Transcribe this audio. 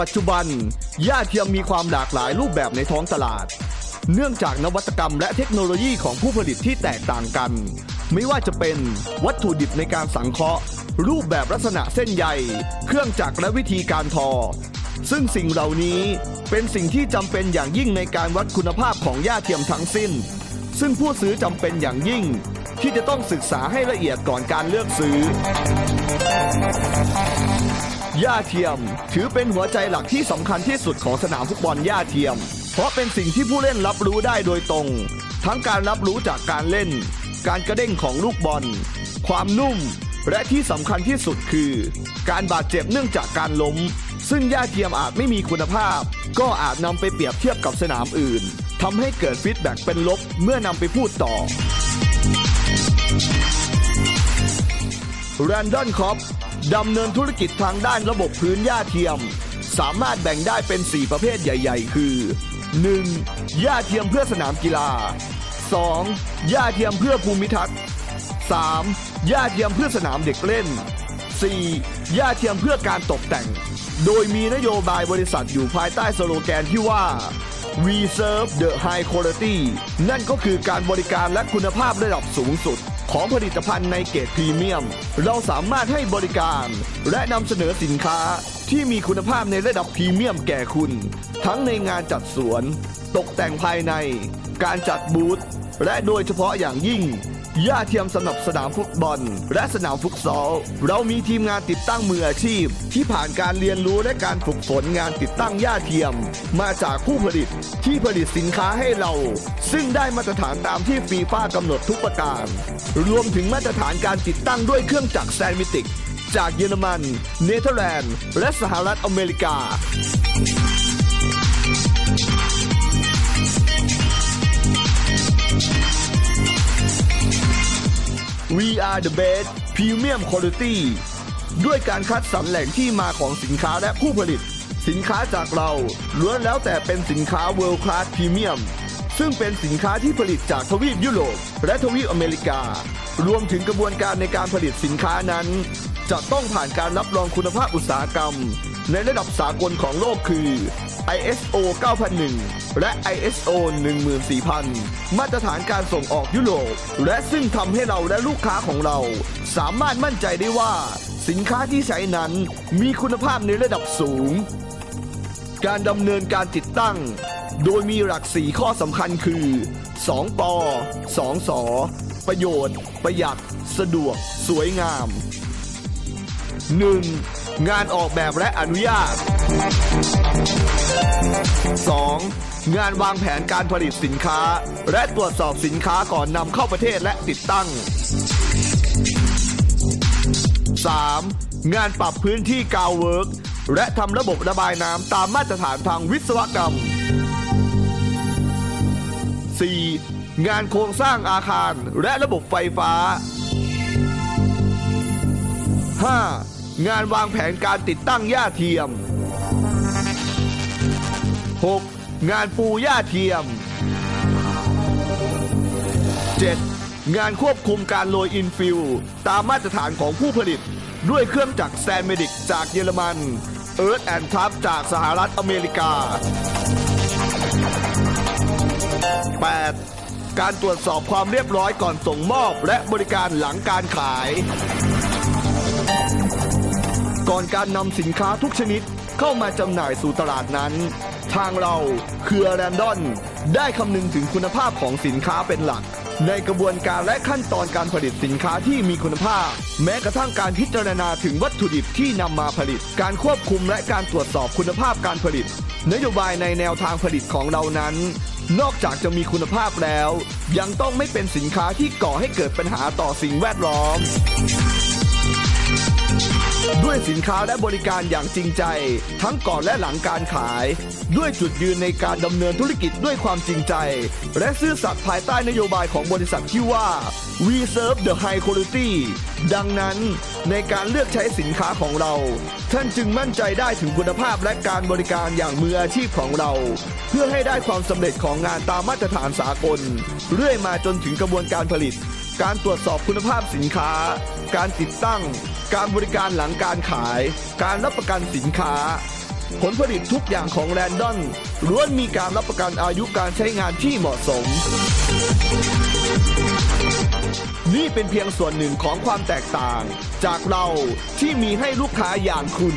ปัจจุบันหญ้าเทียมมีความหลากหลายรูปแบบในท้องตลาด เนื่องจากนวัตกรรมและเทคโนโลยีของผู้ผลิตที่แตกต่างกัน ไม่ว่าจะเป็นวัตถุดิบในการสังเคราะห์ รูปแบบลักษณะเส้นใย เครื่องจักรและวิธีการทอ ซึ่งสิ่งเหล่านี้เป็นสิ่งที่จำเป็นอย่างยิ่งในการวัดคุณภาพของหญ้าเทียมทั้งสิ้น ซึ่งผู้ซื้อจำเป็นอย่างยิ่ง ที่จะต้องศึกษาให้ละเอียดก่อนการเลือกซื้อ หญ้าเทียม ถือเป็นหัวใจหลักที่สำคัญที่สุดของสนามฟุตบอลหญ้าเทียม เพราะเป็นสิ่งที่ผู้เล่นรับรู้ได้โดยตรง ทั้งการรับรู้จากการเล่น การกระเด้งของลูกบอล ความนุ่ม และที่สำคัญที่สุดคือ การบาดเจ็บเนื่องจากการล้ม ซึ่งหญ้าเทียมอาจไม่มีคุณภาพ ก็อาจนำไปเปรียบเทียบกับสนามอื่นทำให้เกิดฟีดแบ็กเป็นลบเมื่อนำไปพูดต่อ แรนดอนคอปดำเนินธุรกิจทางด้านระบบพื้นหญ้าเทียม สามารถแบ่งได้เป็น 4 ประเภทใหญ่ ๆ คือ 1. หญ้าเทียมเพื่อสนามกีฬา 2. หญ้าเทียมเพื่อภูมิทัศน์ 3. หญ้าเทียมเพื่อสนามเด็กเล่น 4. หญ้าเทียมเพื่อการตกแต่ง โดยมีนโยบายบริษัทอยู่ภายใต้สโลแกนที่ว่า We serve the high quality นั่นก็คือการบริการและคุณภาพระดับสูงสุด ของผลิตภัณฑ์ในเกรดพรีเมียม เราสามารถให้บริการ และนำเสนอสินค้าที่มีคุณภาพในระดับพรีเมียมแก่คุณ ทั้งในงานจัดสวน ตกแต่งภายใน การจัดบูธ และโดยเฉพาะอย่างยิ่งหญ้าเทียมสำหรับสนามฟุตบอล และสนามฟุตซอล เรามีทีมงานติดตั้งมืออาชีพ ที่ผ่านการเรียนรู้และการฝึกฝนงานติดตั้งหญ้าเทียม มาจากผู้ผลิตที่ผลิตสินค้าให้เรา ซึ่งได้มาตรฐานตามที่ฟีฟ่ากำหนดทุกประการ รวมถึงมาตรฐานการติดตั้งด้วยเครื่องจักรแซนมิติก จากเยอรมัน เนเธอร์แลนด์ และสหรัฐอเมริกา We are the best premium quality ด้วยการคัดสรรแหล่งที่มาของสินค้าและผู้ผลิต สินค้าจากเราล้วนแล้วแต่เป็นสินค้า world class premium ซึ่งเป็นสินค้าที่ผลิตจากทวีปยุโรปและทวีปอเมริกา รวมถึงกระบวนการในการผลิตสินค้านั้น จะต้องผ่านการรับรองคุณภาพอุตสาหกรรม ในระดับสากลของโลกคือ ISO 9001 และ ISO 14000 มาตรฐานการส่งออกยุโรป และซึ่งทำให้เราและลูกค้าของเรา สามารถมั่นใจได้ว่า สินค้าที่ใช้นั้นมีคุณภาพในระดับสูง การดำเนินการติดตั้ง โดยมีหลักสีข้อสำคัญคือ 2ป2สประโยชน์ ประหยัด สะดวก สวยงาม 1. งานออกแบบและอนุญาต 2. งานวางแผนการผลิตสินค้า และตรวจสอบสินค้าก่อนนำเข้าประเทศและติดตั้ง 3. งานปรับพื้นที่กาวเวิร์กและทำระบบระบายน้ำตามมาตรฐานทางวิศวกรรม 4. งานโครงสร้างอาคารและระบบไฟฟ้า 5. งานวางแผนการติดตั้งหญ้าเทียม 6. งานปูหญ้าเทียม 7. งานควบคุมการโรยอินฟิลตามมาตรฐานของผู้ผลิต ด้วยเครื่องจักรแซนเมดิกจากเยอรมันเอิร์ธแอนทัฟจากสหรัฐอเมริกา 8. การตรวจสอบความเรียบร้อยก่อนส่งมอบและบริการหลังการขาย ก่อนการนำสินค้าทุกชนิดเข้ามาจำหน่ายสู่ตลาดนั้น ทางเราคือแรนดอน ได้คำนึงถึงคุณภาพของสินค้าเป็นหลัก ในกระบวนการและขั้นตอนการผลิตสินค้าที่มีคุณภาพ แม้กระทั่งการพิจารณาถึงวัตถุดิบที่นำมาผลิต การควบคุมและการตรวจสอบคุณภาพการผลิต นโยบายในแนวทางผลิตของเรานั้น นอกจากจะมีคุณภาพแล้ว ยังต้องไม่เป็นสินค้าที่ก่อให้เกิดปัญหาต่อสิ่งแวดล้อม ด้วยสินค้าและบริการอย่างจริงใจ ทั้งก่อนและหลังการขาย ด้วยจุดยืนในการดำเนินธุรกิจด้วยความจริงใจ และซื่อสัตย์ภายใต้นโยบายของบริษัทที่ว่า We serve the high quality ดังนั้นในการเลือกใช้สินค้าของเรา ท่านจึงมั่นใจได้ถึงคุณภาพและการบริการอย่างมืออาชีพของเรา เพื่อให้ได้ความสำเร็จของงานตามมาตรฐานสากล เรื่อยมาจนถึงกระบวนการผลิต การตรวจสอบคุณภาพสินค้า การติดตั้ง การบริการหลังการขาย การรับประกันสินค้า ผลผลิตทุกอย่างของแรนดอนล้วนมีการรับประกันอายุการใช้งานที่เหมาะสม นี่เป็นเพียงส่วนหนึ่งของความแตกต่าง จากเราที่มีให้ลูกค้าอย่างคุณ